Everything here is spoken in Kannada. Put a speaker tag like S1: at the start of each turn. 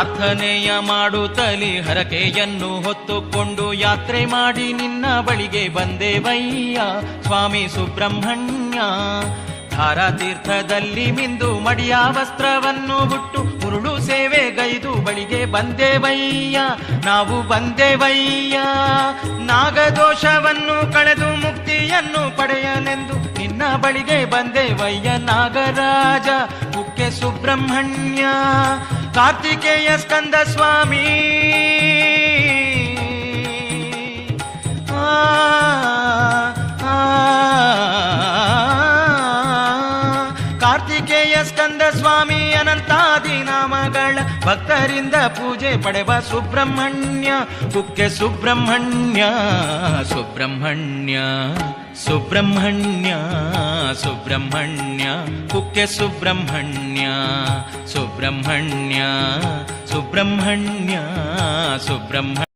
S1: ಪ್ರಾರ್ಥನೆಯ ತಲಿ ಹರಕೆಯನ್ನು ಹೊತ್ತುಕೊಂಡು ಯಾತ್ರೆ ಮಾಡಿ ನಿನ್ನ ಬಳಿಗೆ ಬಂದೇವಯ್ಯ ಸ್ವಾಮಿ ಸುಬ್ರಹ್ಮಣ್ಯ, ಧಾರಾತೀರ್ಥದಲ್ಲಿ ಮಿಂದು ಮಡಿಯ ವಸ್ತ್ರವನ್ನು ಬಿಟ್ಟು ಉರುಳು ಸೇವೆ ಗೈದು ಬಳಿಗೆ ಬಂದೇವಯ್ಯ ನಾವು ಬಂದೇವಯ್ಯ ನಾಗದೋಷವನ್ನು ಕಳೆದು ಮುಕ್ತಿಯನ್ನು ಪಡೆಯನೆಂದು ನಿನ್ನ ಬಳಿಗೆ ಬಂದೇವಯ್ಯ ನಾಗರಾಜ. ಕುಕ್ಕೆ ಸುಬ್ರಹ್ಮಣ್ಯ ಕಾರ್ತಿಕೇಯ ಸ್ಕಂದ ಸ್ವಾಮಿ. ಕಾರ್ತಿಕೇಯ ಸ್ಕಂದ ಸ್ವಾಮಿ ಅನಂತಾದಿ ನಾಮಗಳ ಭಕ್ತರಿಂದ ಪೂಜೆ ಪಡೆವ ಸುಬ್ರಹ್ಮಣ್ಯ. ಕುಕ್ಕೆ ಸುಬ್ರಹ್ಮಣ್ಯ ಸುಬ್ರಹ್ಮಣ್ಯ ಸುಬ್ರಹ್ಮಣ್ಯ ಸುಬ್ರಹ್ಮಣ್ಯ, ಕುಕ್ಕೆ ಸುಬ್ರಹ್ಮಣ್ಯ. सुब्रह्मण्या सुब्रह्मण्या सुब्रह्म